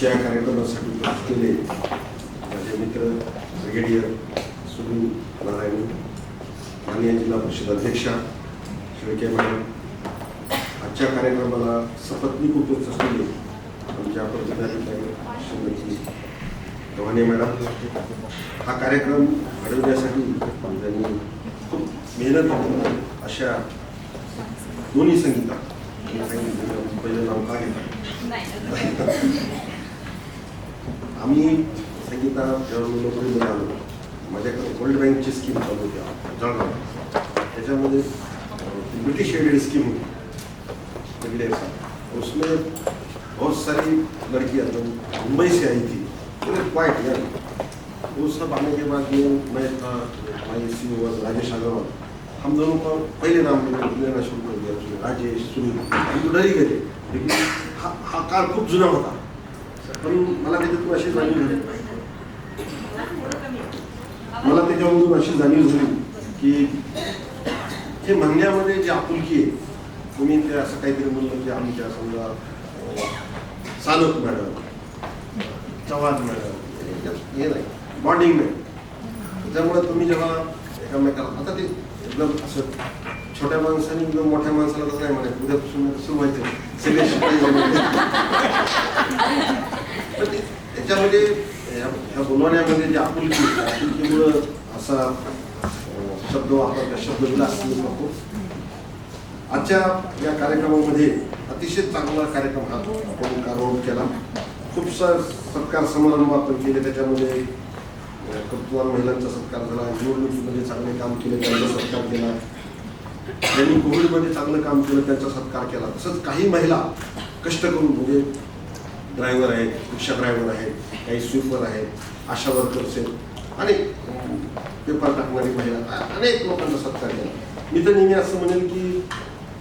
आजच्या या कार्यक्रमासाठी उपस्थित माझे मित्र ब्रिगेडियर सुनील नारायण माननीय जिल्हा परिषद अध्यक्षा शेळके मॅडम. आजच्या कार्यक्रमाला सपत्नीक उपयुक्त असलेले आमच्या प्रतिनिधी श्रीमती गव्हाणे मॅडम हा कार्यक्रम घडवण्यासाठी त्यांनी खूप मेहनत घेतली. अशा दोन्ही संगीता पहिलं नाव काय घेतात आम्ही संगीता जेव्हा मी नोकरीमध्ये आलो माझ्याकडे वर्ल्ड बँकची स्कीम चालू होती. जळगाव. त्याच्यामध्ये ब्रिटिश एडेड स्कीम होती. पहले उसमें बहुत सारी लड़की जो मुंबई से आई थी. क्वाइट यार. वो सब आने के बाद में मैं था माई सी राजेश अग्रवाल हम दोनों का पहले नाम लेना शुरू कर दिया उसने राजेश सुनील. हम तो डर ही गए लेकिन हा हा काल खूप जुना होता. पण मला त्याच्यातून अशी जाणीव झाली. मला त्याच्यामधून अशी जाणीव झाली की हे म्हणण्यामध्ये जी आपुलकी आहे तुम्ही ते असं काहीतरी म्हणलं की आमच्या समजा सालक मॅडम चव्हाण मॅडम हे नाही बॉन्डिंग नाही. त्याच्यामुळे तुम्ही जेव्हा एकामेकाला आता ते एकदम असं छोट्या माणसाने एकदम मोठ्या माणसाला कसं नाही म्हणायचं उद्यापासून सुरू व्हायचं सगळे पण त्याच्यामध्ये ह्या ह्या बोलवण्यामध्ये जी आपुलकी आपुलकीमुळं असा शब्द शब्द वापरला शब्द विलास नको आजच्या या कार्यक्रमामध्ये अतिशय चांगला कार्यक्रम हा आपण कारवाड केला. खूपसा सत्कार समारंभ आपण केले त्याच्यामध्ये. अं, महिलांचा सत्कार झाला निवडणुकीमध्ये चांगले काम केले त्यांचा सत्कार केला. ज्यांनी कोविडमध्ये चांगलं काम केलं त्यांचा सत्कार केला. तसंच काही महिला कष्ट करून म्हणजे ड्रायव्हर आहेत रिक्षा ड्रायव्हर आहेत काही स्वीपर आहेत आशा वर्कर्स आहेत. अनेक पेपर टाकणारी महिला अनेक लोकांना सत्कार केला. मी तर नेहमी असं म्हणेल की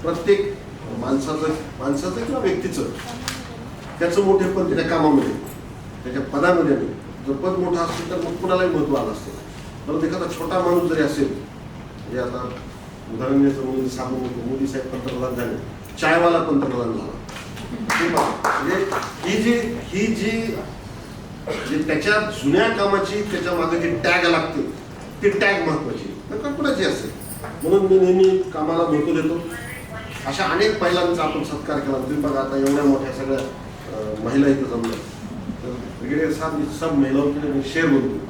प्रत्येक माणसाचं माणसाचं किंवा व्यक्तीचं त्याचं मोठे पण त्याच्या कामामध्ये त्याच्या पदामध्ये नाही. जर पद मोठं असेल तर मग कुणालाही महत्त्व आलं असतं. परंतु एखादा छोटा माणूस जरी असेल म्हणजे आता उदाहरण द्यायचं मोदी सांगून मोदी साहेब पंतप्रधान झाले चायवाला पंतप्रधान झाला. म्हणजे ही जी ही जी जी त्याच्या जुन्या कामाची त्याच्यामागे जी टॅग लागते ती टॅग महत्वाची नका कुणाची असेल. म्हणून मी नेहमी कामाला महत्त्व देतो. अशा अनेक महिलांचा आपण सत्कार केला. तुम्ही बघा आता एवढ्या मोठ्या सगळ्या महिला इथं जमल्या. तर ब्रिगेडियर साहब इस सब महिलाओं के लिए बोलतो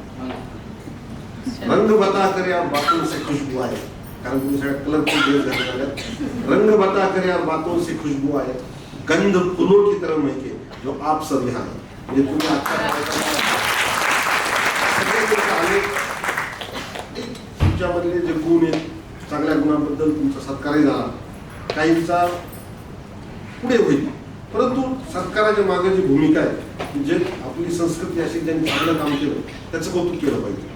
रंग बता कर यार बातों से खुशबू आहे कारण तुम्ही सगळ्या कलरफुल ड्रेस घालून रंग बता कर यार बातों से खुशबू आहे गंध फूलों की तरह महके जो आप सब यहाँ ये म्हणजे तुमच्यामधले जे गुण आहेत चांगल्या गुणांबद्दल तुमचा सत्कारही झाला. काहींचा पुढे होईल. परंतु सरकाराच्या मागे जी भूमिका आहे जे आपली संस्कृती अशी ज्यांनी चांगलं काम केलं त्याचं कौतुक केलं पाहिजे.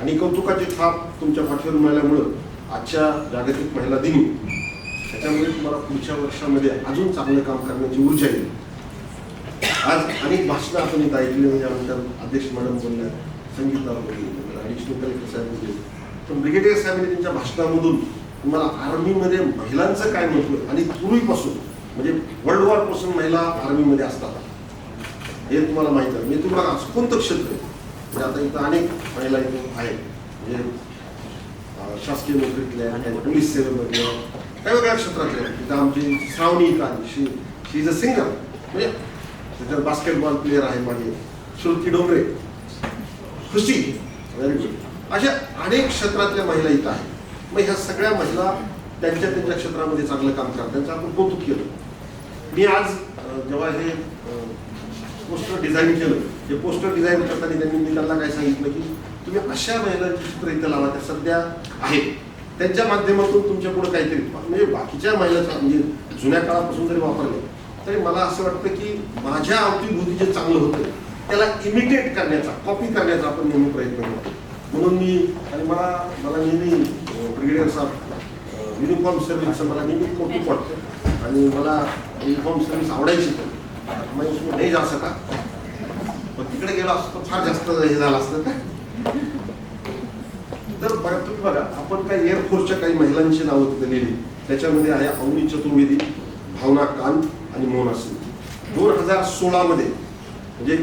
आणि कौतुकाची थाप तुमच्या पाठीवर मिळाल्यामुळं आजच्या जागतिक महिला दिनी त्याच्यामुळे तुम्हाला पुढच्या वर्षामध्ये अजून चांगलं काम करण्याची ऊर्जा येईल. आज अनेक भाषणं आपण इथं ऐकली म्हणजे आमच्या अध्यक्ष मॅडम बोलल्या संगीता बोलली ॲडिशनल कलेक्टर साहेब बोलले. तर ब्रिगेडियर साहेबांनी त्यांच्या भाषणामधून तुम्हाला आर्मीमध्ये महिलांचं काय महत्त्व आणि पूर्वीपासून म्हणजे वर्ल्ड वॉरपासून महिला आर्मीमध्ये असतात. हे तुम्हाला माहीत आहे. मी तुम्हाला असं कोणतं क्षेत्र आहे? म्हणजे आता इथं अनेक महिला इथं आहेत. म्हणजे शासकीय नोकरीतल्या पोलीस सेवेमधल्या वेगवेगळ्या क्षेत्रातले क्षेत्रातल्या आमची श्रावणी इथं शी शी इज अ सिंगर म्हणजे त्याच्यात बास्केटबॉल प्लेअर आहे माझे श्रुती डोंगरे. खुशी व्हेरी गुड अशा अनेक क्षेत्रातल्या महिला इथं आहेत. मग ह्या सगळ्या महिला त्यांच्या त्यांच्या क्षेत्रामध्ये चांगलं काम करतात. त्यांचं आपण कौतुक केलं. मी आज जेव्हा हे पोस्टर डिझाईन केलं हे पोस्टर डिझाईन करताना त्यांनी मी त्यांना काय सांगितलं की तुम्ही अशा महिलांची चित्र इथं लावा. त्या सध्या आहेत. त्यांच्या माध्यमातून तुमच्यापुढे काहीतरी म्हणजे बाकीच्या महिलाचा म्हणजे जुन्या काळापासून जरी वापरले तरी मला असं वाटतं की माझ्या अवतीभोवती जे चांगलं होतं त्याला इमिटेट करण्याचा कॉपी करण्याचा आपण नेहमी प्रयत्न करतो. म्हणून मी आणि मला मला नेहमी ब्रिगेडियर साहेब युनिफॉर्म सर्व्हिसचं मला नेहमी कौतुक वाटतं. आणि मला युनिफॉर्म सर्व्हिस आवडायची पण. मैं उसमें जा सका पण तिकडे गेलो असतो फार जास्त हे झालं असतं. का तर बघा तुम्ही बघा आपण काय एअरफोर्सच्या काही महिलांची नावं तिथे लिहिली. त्याच्यामध्ये आहे अवनी चतुर्वेदी भावना कांत आणि मोहना सिंग दोन हजार सोळामध्ये म्हणजे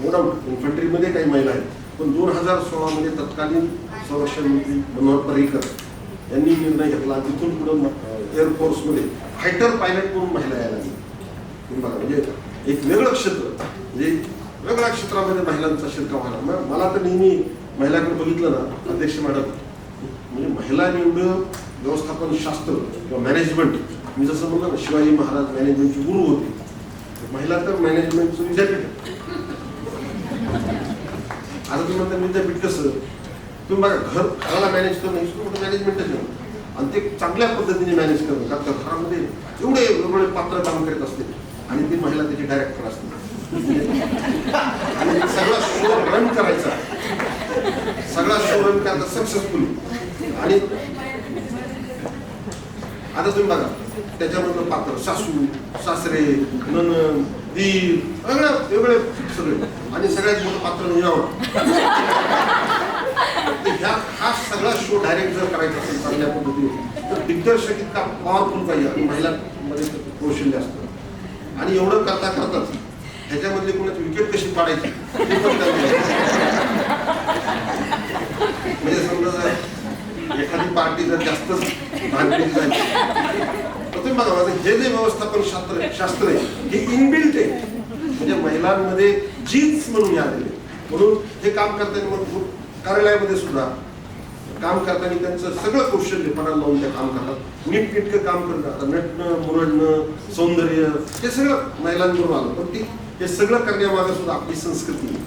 नो डाऊट इन्फंट्रीमध्ये काही महिला आहेत पण दोन हजार सोळामध्ये तत्कालीन संरक्षण मंत्री मनोहर पर्रिकर यांनी निर्णय घेतला. तिथून पुढं एअरफोर्समध्ये फायटर पायलट म्हणून महिला यायला लागली. तुम्ही बघा म्हणजे एक वेगळं क्षेत्र म्हणजे वेगळ्या क्षेत्रामध्ये महिलांचा शिरकाव व्हायला मला तर नेहमी महिलाकडे बघितलं ना अध्यक्ष मॅडम म्हणजे महिला निवडं व्यवस्थापन शास्त्र किंवा मॅनेजमेंट मी जसं म्हणलं ना शिवाजी महाराज मॅनेजमेंटचे गुरु होते. महिला तर मॅनेजमेंटचं विद्यापीठ आता तुम्ही म्हणता विद्यापीठ कसं? तुम्ही बघा घर घराला मॅनेज करणं हे सुद्धा मॅनेजमेंटच आहे आणि ते चांगल्या पद्धतीने मॅनेज करणं कारण का घरामध्ये एवढे वेगवेगळे पात्र काम करत असते आणि ती महिला त्याची डायरेक्टर असते आणि सगळा शो रन करायचा. सगळा शो रन करायचा सक्सेसफुल आणि आता तुम्ही बघा त्याच्यामधलं पात्र सासू सासरे ननन दीर वेगळं वेगळे सगळे. आणि सगळ्यात मोठं पात्र म्हणजे ह्या हा सगळा शो डायरेक्ट जर करायचा असेल चांगल्या पद्धतीने तर दिग्दर्शक इतका पॉवरफुल पाहिजे. आणि महिलांमध्ये कौशल्य असतं. आणि एवढं करता करताच ह्याच्यामधली कोणाची विकेट कशी पाडायची म्हणजे समजा जर एखादी पार्टी जर जास्तच भांडली झाली तर तुम्ही बघा माझं हे जे व्यवस्थापन शास्त्र शास्त्र आहे हे इनबिल्ट आहे. म्हणजे महिलांमध्ये जीन्स म्हणून आलेले म्हणून हे काम करताना मग कार्यालयामध्ये सुद्धा काम करताना त्यांचं सगळं कौशल्य पणाला लावून ते काम करतात. नीटनेटकं काम करतात. नटणं मुरडणं सौंदर्य हे सगळं महिलांबरोबर आलं. पण ती हे सगळं करण्यामागे सुद्धा आपली संस्कृती आहे.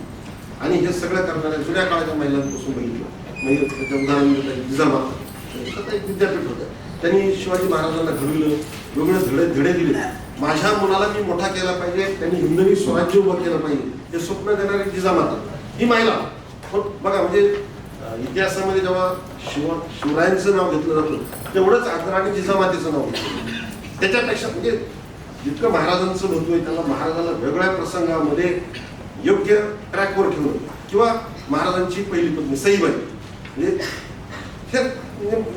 आणि हे सगळं करणाऱ्या जुन्या काळाच्या महिलांपासून बघितलं. म्हणजे त्याचं उदाहरण जिजामा जिजामाता स्वतः एक विद्यापीठ होतं. त्यांनी शिवाजी महाराजांना घडवलं वेगळे धडे धडे दिले. माझ्या मुलाला मी मोठा केला पाहिजे त्यांनी हिंदवी स्वराज्य उभं केलं पाहिजे. हे स्वप्न देणारी जिजामाता ही महिला. पण बघा म्हणजे इतिहासामध्ये जेव्हा शिव शिवरायांचं नाव घेतलं जातं तेवढंच आदराने जिजामातेचं नाव घेतलं त्याच्यापेक्षा म्हणजे जितकं महाराजांचं महत्त्व आहे त्याला महाराजाला वेगळ्या प्रसंगामध्ये योग्य ट्रॅकवर ठेवणं किंवा महाराजांची पहिली पत्नी सईबाई. म्हणजे हे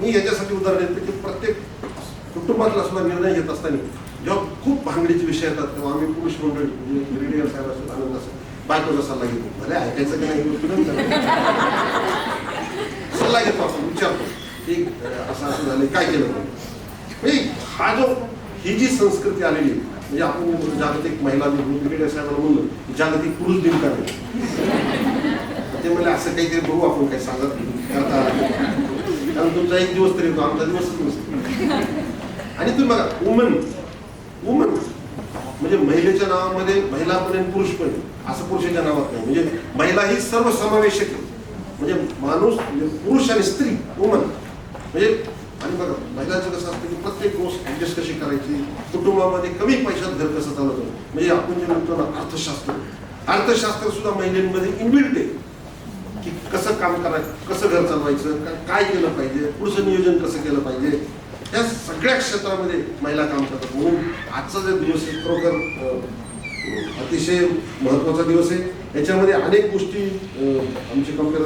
मी याच्यासाठी उदाहरण देतो की प्रत्येक कुटुंबातला सुद्धा निर्णय घेत असताना जेव्हा खूप भांगडीचे विषय येतात तेव्हा आम्ही पुरुष मंडळी म्हणजे ब्रिगेडियर साहेब असेल आनंद असेल बायकोचा सल्ला घेतो. भले ऐकायचं की नाही सल्ला घेतो. आपण विचारतो की असं असं झालं काय केलं? म्हणजे हा जो ही जी संस्कृती आलेली आहे, म्हणजे आपण जागतिक महिला दिन ब्रिगेडियर साहेबांना म्हणलं जागतिक पुरुष दिन करायचं ते म्हणले असं काहीतरी बघू आपण काही सांगत करता नाही. कारण तुमचा एक दिवस तरी येतो आमचा दिवसच नसतो. आणि तुम्ही बघा वुमन वुमन म्हणजे महिलेच्या नावामध्ये महिला पण आणि पुरुष पण असं पुरुषाच्या नावात नाही. म्हणजे महिला ही सर्वसमावेशक आहे. म्हणजे माणूस म्हणजे पुरुष आणि स्त्री वुमन म्हणजे आणि बघा महिलांचं कसं असतं की प्रत्येक गोष्ट ॲडजस्ट कशी करायची? कुटुंबामध्ये कमी पैशात घर कसं चालवतो? म्हणजे आपण जे म्हणतो ना अर्थशास्त्र. अर्थशास्त्र सुद्धा महिलांमध्ये इनबिल्ट आहे. की कसं काम करायचं कसं घर चालवायचं? काय केलं पाहिजे? पुढचं नियोजन कसं केलं पाहिजे? या सगळ्या क्षेत्रामध्ये महिला काम करतात. म्हणून आजचा जे दिवस आहे खरोखर अतिशय महत्त्वाचा दिवस आहे. याच्यामध्ये अनेक गोष्टी आमचे कंपेअर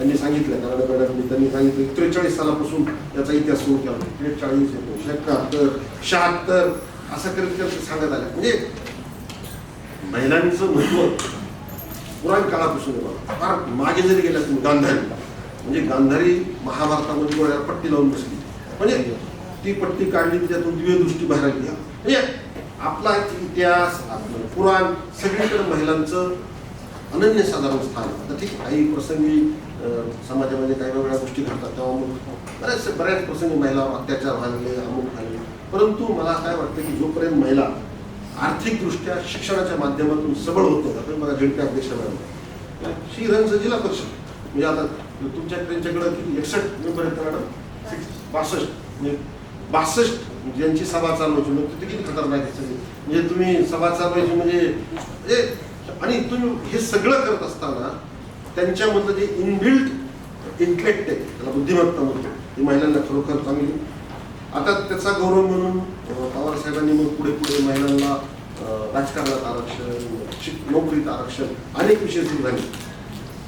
त्यांनी सांगितलं कारण मॅडमनी त्यांनी सांगितलं त्रेचाळीस सालापासून याचा इतिहास सुरू केला त्रेचाळीस एकोणीसशे एकाहत्तर शहात्तर असं करत करत सांगत आलं. म्हणजे महिलांचं महत्त्व पुराण काळापासून फार मागे जरी गेला तुम्ही गांधारी म्हणजे गांधारी महाभारतामध्ये डोळ्याला पट्टी लावून बसली. म्हणजे ती पट्टी काढली त्यातून दिव्य दृष्टी बाहेर आली. म्हणजे आपला इतिहास आपलं पुराण सगळीकडे महिलांचं अनन्यसाधारण स्थान आता ठीक काही प्रसंगी समाजामध्ये काही वेगळ्या गोष्टी घडतात तेव्हा मग बऱ्याच बऱ्याच प्रसंगी महिला अत्याचार व्हायले अमुक व्हायले. परंतु मला काय वाटतं की जोपर्यंत महिला आर्थिकदृष्ट्या शिक्षणाच्या माध्यमातून सबळ होतो आता मला झेडपी अध्यक्ष मॅडम श्रीरंगचं जिल्हा परिषद म्हणजे आता तुमच्या त्यांच्याकडं किती? एकसष्ट मेंबर आहेत मॅडम? सिक्स बासष्ट. म्हणजे बासष्ट ज्यांची सभा चालवायची म्हणजे ते किती खतरनाक आहे म्हणजे तुम्ही सभा चालवायची म्हणजे आणि तुम्ही हे सगळं करत असताना त्यांच्यामधलं जे इनबिल्ट इंटलेक्ट आहे त्याला बुद्धिमत्ता म्हणतो ही महिलांना खरोखर चांगली. आता त्याचा गौरव म्हणून पवार साहेबांनी मग पुढे पुढे महिलांना राजकारणात आरक्षण नोकरीत आरक्षण अनेक विषय सुरू झाले.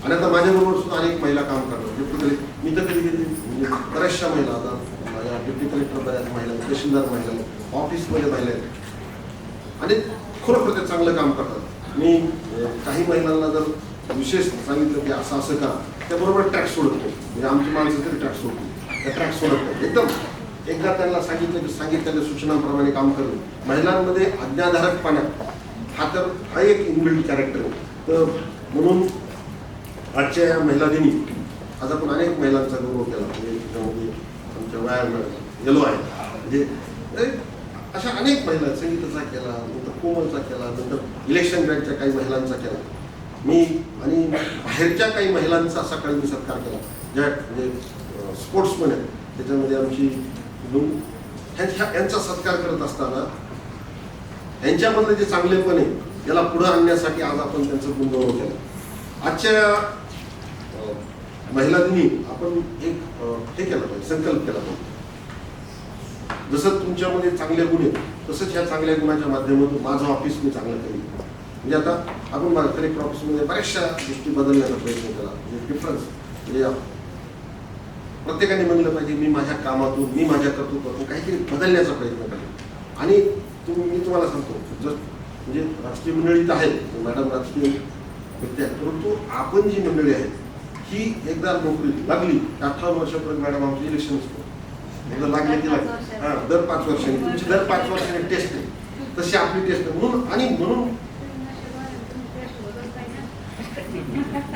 आणि आता माझ्याबरोबर सुद्धा अनेक महिला काम करतात. डिप्टी कलेक्टर मी तर कधी कधी म्हणजे बऱ्याचशा महिला आता माझ्या डिप्टी कलेक्टर बऱ्याच महिला तहसीलदार महिला ऑफिसमध्ये महिला आहेत. आणि खरोखर ते चांगलं काम करतात. मी काही महिलांना जर विशेष सांगितलं की असं असं का त्याबरोबर ट्रॅक सोडत. म्हणजे आमची माणसं तरी ट्रॅक सोडतो त्या ट्रॅक सोडत नाही एकदम. एकदा त्यांना सांगितलं की सांगितलेल्या सूचनांप्रमाणे काम करणं महिलांमध्ये आज्ञाधारकपणा हा तर हा एक इनबिल्ड कॅरेक्टर आहे. तर म्हणून आजच्या या महिला दिनी आज आपण अनेक महिलांचा गौरव केला. म्हणजे त्याच्यामध्ये आमच्या वयाला गेलो आहे. म्हणजे अशा अनेक महिला संगीताचा केला नंतर कोमलचा केला नंतर इलेक्शन बँकच्या काही महिलांचा केला. मी आणि बाहेरच्या काही महिलांचा सकाळी मी सत्कार केला. ज्या म्हणजे स्पोर्ट्समन आहेत. त्याच्यामध्ये आमची लुंग ह्यांच्या यांचा सत्कार करत असताना यांच्यामधलं जे चांगलेपण आहे याला पुढे आणण्यासाठी आज आपण त्यांचं गुणगौरव केलं. आजच्या महिलांनी महिला दिनी आपण एक हे केलं पाहिजे संकल्प केला पाहिजे. जसं तुमच्यामध्ये चांगले गुण आहेत तसंच ह्या चांगल्या गुणाच्या माध्यमातून माझं ऑफिस मी चांगलं करेन. म्हणजे आता आपण बघा कलेक्टर ऑफिसमध्ये बऱ्याचशा गोष्टी बदलण्याचा प्रयत्न केला म्हणजे डिफरन्स म्हणजे प्रत्येकाने म्हणलं पाहिजे मी माझ्या कामातून मी माझ्या कर्तृत्वातून काहीतरी बदलण्याचा प्रयत्न करेन. आणि तुम्ही मी तुम्हाला सांगतो जर म्हणजे राजकीय मंडळीत आहेत मॅडम राजकीय व्यक्ती आहेत परंतु आपण जी मंडळी आहेत ही एकदा नोकरी लागली अठ्ठावन्न वर्षापर्यंत मॅडम आमची इलेक्शन असतो. लागले की लागले. हां दर पाच वर्षांनी. तुमची दर पाच वर्षांनी टेस्ट आहे. तशी आपली टेस्ट आहे. म्हणून आणि म्हणून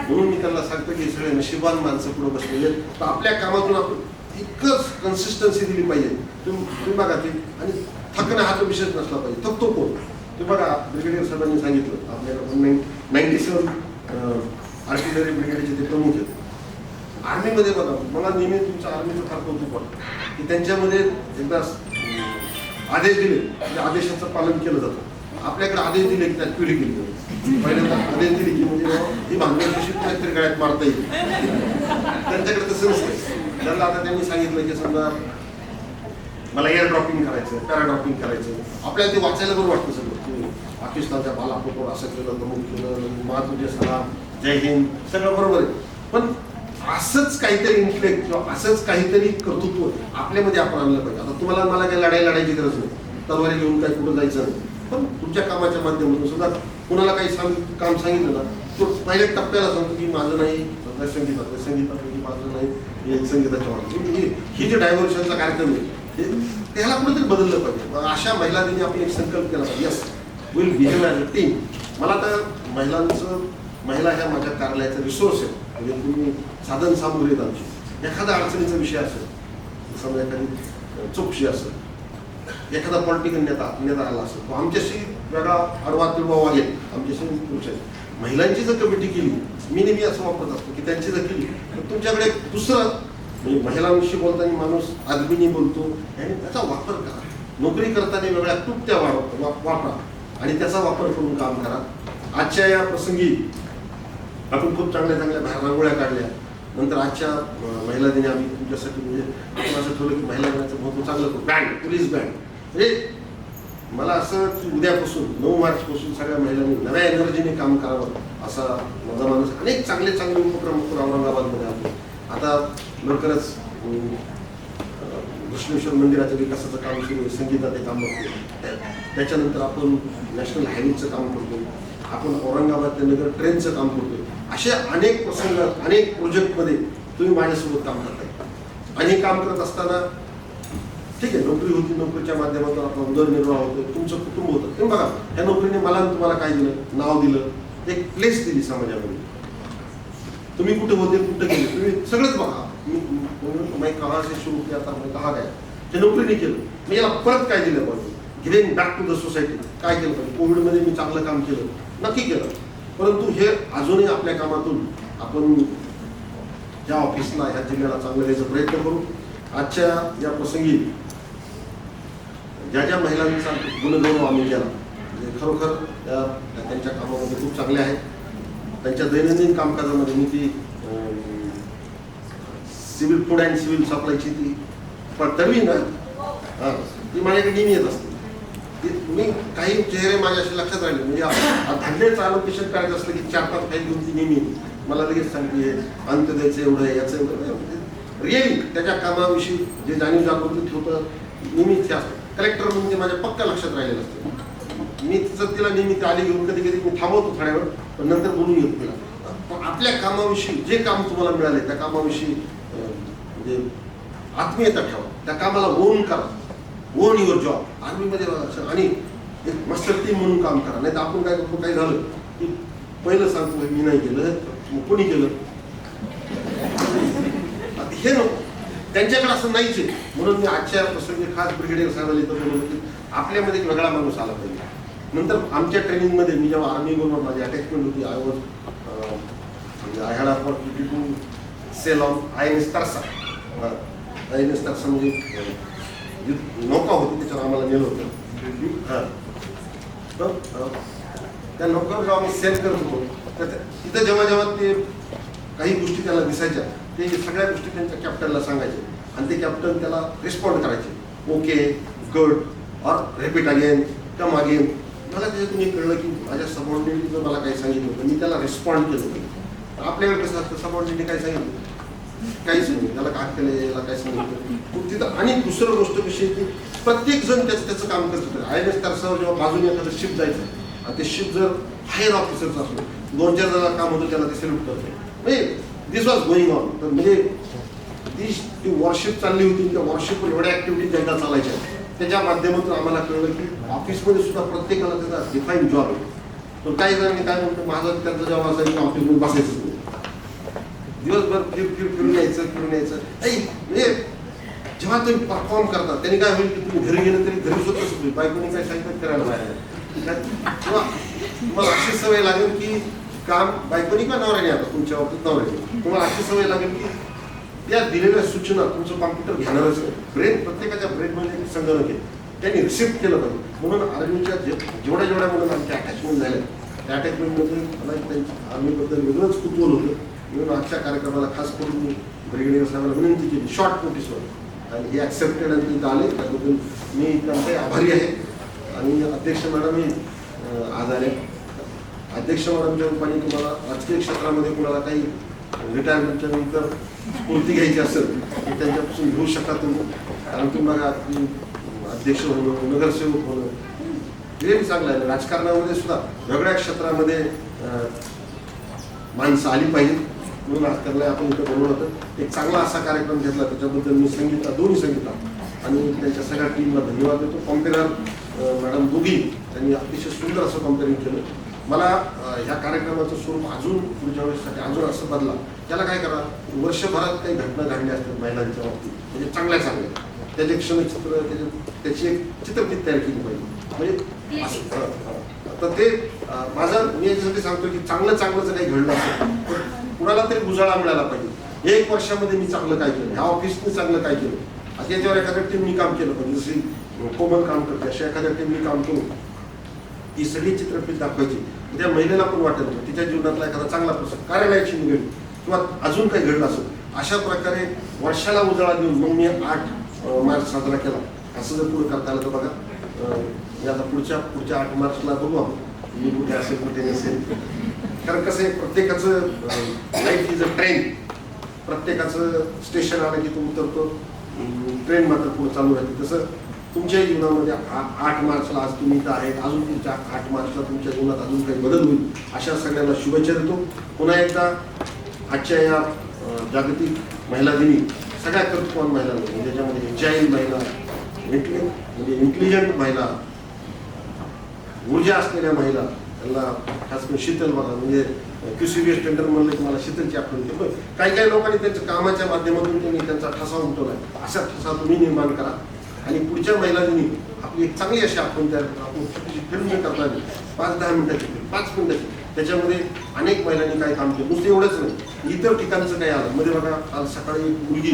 म्हणून मी त्यांना सांगतो की सगळे नशिबान माणसं पुढे बसलेले आहेत. तर आपल्या कामातून आपण इतकंच कन्सिस्टन्सी दिली पाहिजे. तुम्ही तुम्ही बघा ते आणि थकणं हा तो विषयच नसला पाहिजे. थकतो कोण? तुम्ही बघा ब्रिगेडियर साहेबांनी सांगितलं नाईन नाईन्टी सेवन आर्टिलरी ब्रिगेडचे ते प्रमुख आहेत. आर्मीमध्ये बघा मला नेहमी तुमच्या आर्मीचं फार कौतुक वाटतं. की त्यांच्यामध्ये एकदा आदेश दिले. त्या आदेशाचं पालन केलं जातं. आपल्याकडे आदेश दिले की त्यात पिढी केली. पहिल्यांदा आदेश दिले की म्हणजे ही भांडण कशी काहीतरी गळ्यात मारता येईल. त्यांच्याकडे तसं नसतं. त्यांना आता त्यांनी सांगितलं की समजा मला एअर ड्रॉपिंग करायचं पॅराड्रॉपिंग करायचं. आपल्याला ते वाचायला बरं वाटतं सगळं. की भाला बालाकोटवर असं केलं तमुक केलं महातुजे सलाम जय हिंद सगळं बरोबर आहे. पण असंच काहीतरी इंटलेक्ट किंवा असंच काहीतरी कर्तृत्व आपल्यामध्ये आपण आणलं पाहिजे. आता तुम्हाला मला काही लढाई लढायची गरज नाही. तलवारी घेऊन काही कुठं जायचं? नाही पण तुमच्या कामाच्या माध्यमातून सुद्धा कुणाला काही सांग काम सांगितलं ना तो पहिल्या टप्प्याला सांगतो की माझं नाही संगीतात आहे, की माझं नाही हे संगीताच्या वाटत ही म्हणजे जे डायव्हर्शनचा कार्यक्रम आहे हे- त्याला कुठेतरी बदललं पाहिजे. अशा महिलांनी आपण एक संकल्प केला पाहिजे. Yes will behave as a team मला तर महिलांचं महिला ह्या माझ्या कार्यालयाचा रिसोर्स आहे. म्हणजे तुम्ही साधन सामग्री आहेत आमची. एखादा अडचणीचा विषय असेल समजा एखादी अं, चौकशी असेल एखादा पॉलिटिकल नेता नेता आला असेल तो आमच्याशी वेगळा आडवा तिडवा वागेल आमच्याशी पुरुष आहे महिलांची जर कमिटी केली मी नेहमी असं वापरत असतो की त्यांची जर केली तर तुमच्याकडे दुसरं म्हणजे महिलांशी बोलताना माणूस आदमीनी बोलतो आणि त्याचा वापर करा. नोकरी करताना वेगळ्या तुटत्या वा- वापरा. आणि त्याचा वापर करून काम करा. आजच्या या प्रसंगी आपण खूप चांगल्या चांगल्या रांगोळ्या काढल्या. नंतर आजच्या महिला दिनी आम्ही तुमच्यासाठी म्हणजे आपण असं ठरवलं की महिला दिनाचं महत्त्व चांगलं करू बँड पोलीस बँड म्हणजे मला असं की उद्यापासून नऊ मार्चपासून सगळ्या महिलांनी नव्या एनर्जीने काम करावं असा माझा माणूस अनेक चांगले चांगले उपक्रम करून औरंगाबादमध्ये आले. आता लवकरच घृष्णेश्वर मंदिराच्या विकासाचं काम सुरू आहे संगीतात काम करतो त्याच्यानंतर आपण नॅशनल हायवेचं काम करतो आपण औरंगाबाद ते नगर ट्रेनचं काम करतोय. असे अनेक प्रसंग अनेक प्रोजेक्टमध्ये तुम्ही माझ्यासोबत काम करताय. आणि काम करत असताना ठीक आहे नोकरी होती नोकरीच्या माध्यमातून आपला उदरनिर्वाह होतो तुमचं कुटुंब होतं. ते बघा या नोकरीने मला तुम्हाला काय दिलं? नाव दिलं एक प्लेस दिली समाजामध्ये. तुम्ही कुठे होते कुठे गेले? तुम्ही सगळंच बघा. मी मी- कहा से सुरू किया था मैं कहा गया ते नोकरीने केलं. मी याला परत काय दिलं पाहिजे giving back to the society काय केलं पाहिजे कोविडमध्ये मी चांगलं काम केलं. नक्की केलं. परंतु हे अजूनही आपल्या कामातून आपण या ऑफिसला ह्या जिल्ह्याला चांगलं द्यायचा प्रयत्न करू. आजच्या या प्रसंगी ज्या ज्या महिलांचा गुणगौरव आम्ही केला म्हणजे खरोखर त्या त्यांच्या कामामध्ये खूप चांगल्या आहेत. त्यांच्या दैनंदिन कामकाजामध्ये मी ती सिव्हिल फूड अँड सिव्हिल सप्लायची ती पडतळवी ना हां ती माझ्याकडे नेहमी येत असते. मी काही चेहरे माझ्या असे लक्षात राहिले. म्हणजे आ- अलोकेशन करायचं असलं की चार पाच फाईल घेऊन ती नेहमी मला लगेच सांगते हे द्यायचं एवढं आहे याचं एवढं रिअली म्हणजे त्याच्या कामाविषयी जे जाणीव जागृती होतं नेहमीच असतं. कलेक्टर म्हणजे माझ्या पक्का लक्षात राहिलेलं असतं. मी तिचं तिला नेहमी आली घेऊन कधी कधी मी थांबवतो थोड्या वेळ पण नंतर बोलून येतो तिला. पण आपल्या कामाविषयी जे काम तुम्हाला मिळाले त्या कामाविषयी म्हणजे आत्मीयता ठेवा. त्या कामाला ओन करा. ओन युअर जॉब आर्मीमध्ये असं आणि एक मस्त टीम म्हणून काम करा. नाही तर आपण काय करतो? काय झालं? की पहिलं सांगतो मी नाही केलं. मग कोणी केलं? आता हे नको. त्यांच्याकडे असं नाहीच आहे. म्हणून मी आजच्या प्रसंगी खास ब्रिगेडियर साहेबांना येतो म्हणून की आपल्यामध्ये एक वेगळा माणूस आला पाहिजे. नंतर आमच्या ट्रेनिंगमध्ये मी जेव्हा आर्मी बरोबर माझी अटॅचमेंट होती आय वॉज म्हणजे I had opportunity to sail on I N S Tarasa I N S Tarasa म्हणजे नौका होती त्याच्यावर आम्हाला नेलं होतं. हां. तर त्या नौकावर जेव्हा आम्ही सेल करत होतो तर तिथं जेव्हा जेव्हा ते काही गोष्टी त्याला दिसायच्या ते सगळ्या गोष्टी त्यांच्या कॅप्टनला सांगायचे. आणि ते कॅप्टन त्याला रिस्पॉन्ड करायचे. Okay good or repeat again come again मला त्याच्यातून हे कळलं की माझ्या सबॉर्डिनेटनं मला काही सांगितलं होतं. मी त्याला रिस्पॉन्ड केलं होतं. आपल्याकडे कसं असतं? सबॉर्डिनेटने काय सांगितलं काहीच नाही. त्याला काय केलं याला काय सांगितलं तिथं आणि दुसरं गोष्ट कशी आहे की प्रत्येक जण त्याचं त्याचं काम करत होतं. आय एन एस तारसावर जेव्हा बाजूने एखादं शिप जायचं आणि ते शिप जर हायर ऑफिसरचं असलं दोन चार जणांना काम होतं त्याला ते सेल्यूट करते म्हणजे दिस वॉज गोईंग ऑन तर म्हणजे ती ती वॉरशिप चालली होती त्या वॉरशिपवर एवढ्या ऍक्टिव्हिटीज ज्यांना चालायच्या. त्याच्या माध्यमातून आम्हाला कळलं की ऑफिसमध्ये सुद्धा प्रत्येकाला त्याचा डिफाईन जॉब आहे. पण काही जणांनी काय म्हणतो माझा त्याचा जेव्हा असायचं ऑफिसमध्ये बसायचं नाही दिवसभर फिर फिर फिरून यायचं फिरून यायचं. नाही म्हणजे जेव्हा तुम्ही परफॉर्म करता त्यांनी काय होईल की तुम्ही घरी गेलं तरी घरी स्वतः होईल बायकोनी काय सांगतात करायला बाहेर? किंवा तुम्हाला अशी सवय लागेल की काम बायकोनी का नवऱ्याने आता तुमच्या बाबतीत नवऱ्याने? तुम्हाला अशी सवय लागेल की त्या दिलेल्या सूचना तुमचं कॉम्प्युटर घेणारच ब्रेन प्रत्येकाच्या ब्रेनमध्ये एक संगणक आहे. त्यांनी रिसिप्ट केलं पाहिजे. म्हणून आर्मीच्या जेवढ्या जेवढ्या मुलांना आमच्या अटॅचमेंट झाल्या त्या अटॅचमेंटमध्ये मला त्यांच्या आर्मीबद्दल वेगळंच कुतूहल होतं. म्हणून आजच्या कार्यक्रमाला खास करून मी ब्रिगेडियर साहेबांना विनंती केली. शॉर्ट नोटीसवर आणि हे ॲक्सेप्टेड आणि तिथं आले त्याबद्दल मी त्यांचे आभारी आहे. आणि अध्यक्ष मॅडम हे अं, आज आले अध्यक्ष मॅडमच्या रूपाने तुम्हाला राजकीय क्षेत्रामध्ये कुणाला काही रिटायरमेंटच्या नंतर स्फूर्ती घ्यायची असेल तर त्यांच्यापासून घेऊ शकता तुम्ही. कारण तुम्हाला अध्यक्ष होणं नगरसेवक होणं हे चांगलं आहे. राजकारणामध्ये सुद्धा वेगळ्या क्षेत्रामध्ये माणसं आली पाहिजेत. त्यांना आपण इथं बोलवलं होतं. एक चांगला असा कार्यक्रम घेतला त्याच्याबद्दल मी सांगितला दोन्ही सांगितला आणि त्यांच्या सगळ्या टीमला धन्यवाद देतो. कॉम्पेरर मॅडम दोघी त्यांनी अतिशय सुंदर असं कॉम्पेरिंग केलं. मला ह्या कार्यक्रमाचं स्वरूप अजून पुढच्या वेळेसाठी अजून असं बदला. त्याला काय करा वर्षभरात काही घटना घडल्या असतात महिलांच्या बाबतीत. म्हणजे चांगल्या चांगल्या. त्याचे क्षणचित्र त्याचे त्याची एक चित्रफित तयार केली पाहिजे. म्हणजे. तर ते माझं मी याच्यासाठी सांगतो की चांगलं चांगलं जर काही घडलं असेल तर कुणाला तरी उजाळा मिळाला पाहिजे. एक वर्षामध्ये मी चांगलं काय केलं? ह्या ऑफिसने चांगलं काय केलं? आता याच्यावर एखाद्या टीमनी काम केलं पाहिजे. जशी कोमल काम करते अशा एखाद्या टीमनी काम करून ती सगळी चित्रफित दाखवायची. त्या महिलेला पण वाटत नाही तिच्या जीवनातला एखादा चांगला प्रसंग कार्यालयाची निगडीत किंवा अजून काही घडलं असेल अशा प्रकारे वर्षाला उजाळा देऊन मग मी आठ मार्च साजरा केला. असं जर पुढे करता आलं तर बघा अं, आता पुढच्या पुढच्या आठ मार्चला बघू आपण. मी कुठे असेल कुठे नसेल. कारण कसं आहे प्रत्येकाचं लाईफ इज अ ट्रेन प्रत्येकाचं स्टेशन आलं की तो उतरतो. ट्रेन मात्र पुढे चालू राहते. तसं तुमच्या जीवनामध्ये आठ मार्चला आज तुम्ही इथं आहेत. अजून तुमच्या आठ मार्चला तुमच्या जीवनात अजून काही बदल होईल अशा सगळ्यांना शुभेच्छा देतो. पुन्हा एकदा आजच्या या जागतिक महिला दिनी सगळ्या कर्तृत्वान महिलांना ज्याच्यामध्ये जाईल महिला म्हणजे इंटेलिजंट महिला ऊर्जा असलेल्या महिला त्यांना खास करून शीतल बघा म्हणजे क्युसिबियस टेंडर म्हणलं की मला शीतलची आठवण येते. पण काही काही लोकांनी त्यांच्या कामाच्या माध्यमातून त्यांनी त्यांचा ठसा उमटवला असा ठसा तुम्ही निर्माण करा. आणि पुढच्या महिलांनी आपली एक चांगली अशी आठवण तयार करा. आपण छोटीशी फिल्म करता पाच दहा मिनिटाची फिल्म पाच मिनिटाची त्याच्यामध्ये अनेक महिलांनी काय काम केलं? नुसतं एवढंच नाही. इतर ठिकाणचं काय आलं. मध्ये बघा काल सकाळी मुलगी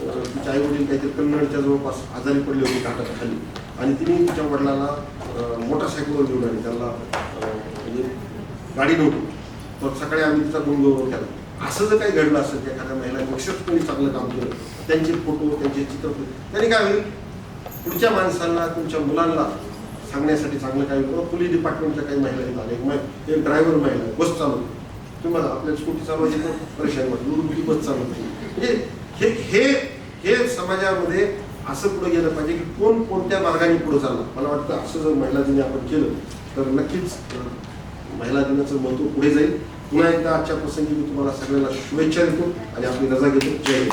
तिच्या आई वडील काहीतरी कन्नडच्या जवळपास आजारी पडली होती घाटाच्या खाली आणि तिने तिच्या वडिलांना मोटरसायकलवर घेऊन आली. त्यांना म्हणजे गाडी नव्हती. तर सकाळी आम्ही तिचा गुणगौरव केला. असं जर काही घडलं असेल की एखाद्या महिला नक्षत्रपणे चांगलं काम केलं त्यांचे फोटो त्यांचे चित्रपट त्यांनी काय होईल? पुढच्या माणसांना तुमच्या मुलांना सांगण्यासाठी चांगलं काय होईल? पोलीस डिपार्टमेंटच्या काही महिला आल्या. एक एक ड्रायव्हर महिला बस चालवते. तुम्हाला आपल्या स्कूटी चालवायची तर परेशान वाटते बस चालवते. म्हणजे हे हे हे समाजामध्ये असं पुढे गेलं पाहिजे की कोण कोणत्या मार्गाने पुढे चाललं. मला वाटतं असं जर महिला दिनी आपण केलं तर नक्कीच महिला दिनाचं महत्त्व पुढे जाईल. पुन्हा एकदा आजच्या प्रसंगी मी तुम्हाला सगळ्यांना शुभेच्छा देतो आणि आपली रजा घेतो. जय हिंद.